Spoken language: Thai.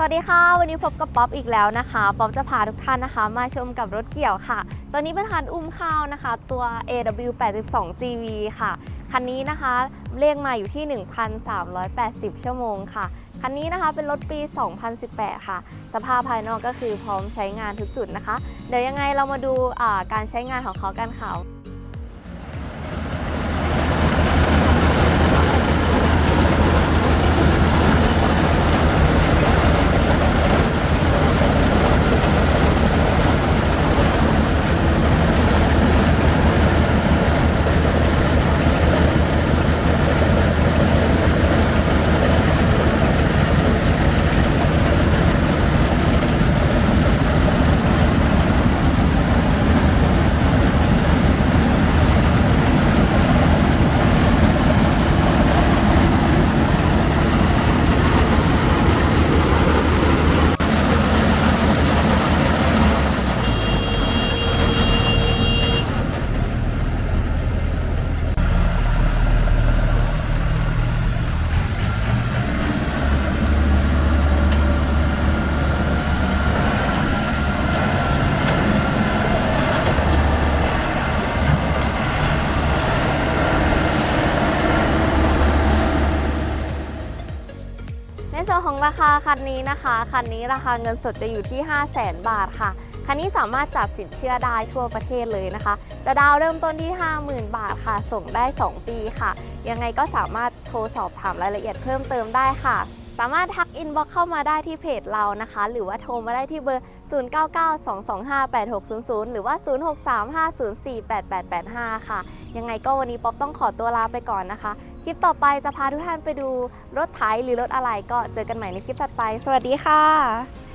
สวัสดีค่ะ วันนี้พบกับป๊อปอีกแล้วนะคะ ป๊อปจะพาทุกท่านนะคะ มาชมกับรถเกี่ยวค่ะ ตอนนี้เป็นคันอุ้มข้าวนะคะ ตัว AW 82 GV ค่ะ คันนี้นะคะเรียกมาอยู่ที่ 1,380 ชั่วโมงค่ะ คันนี้นะคะเป็นรถปี 2018 ค่ะ สภาพภายนอกก็คือพร้อมใช้งานทุกจุดนะคะ เดี๋ยวยังไงเรามาดูการใช้งานของเขากันค่ะ ในส่วนของราคาคันนี้นะคะ คันนี้ราคาเงินสดจะอยู่ที่ 5 0 0แสนบาทค่ะ คันนี้สามารถจัดสินเชื่อได้ทั่วประเทศเลยนะคะ จะดาวน์เริ่มต้นที่ 50,000 บาทค่ะ ส่งได้ 2 ปีค่ะ ยังไงก็สามารถโทรสอบถามรายละเอียดเพิ่มเติมได้ค่ะ สามารถทักอินบ็อกเข้ามาได้ที่เพจเรานะคะ หรือว่าโทรมาได้ที่เบอร์ 0992258600 หรือว่า 0635048885 ค่ะ ยังไงก็วันนี้ป๊อปต้องขอตัวลาไปก่อนนะคะ คลิปต่อไปจะพาทุกท่านไปดูรถไถหรือรถอะไรก็เจอกันใหม่ในคลิปถัดไป สวัสดีค่ะ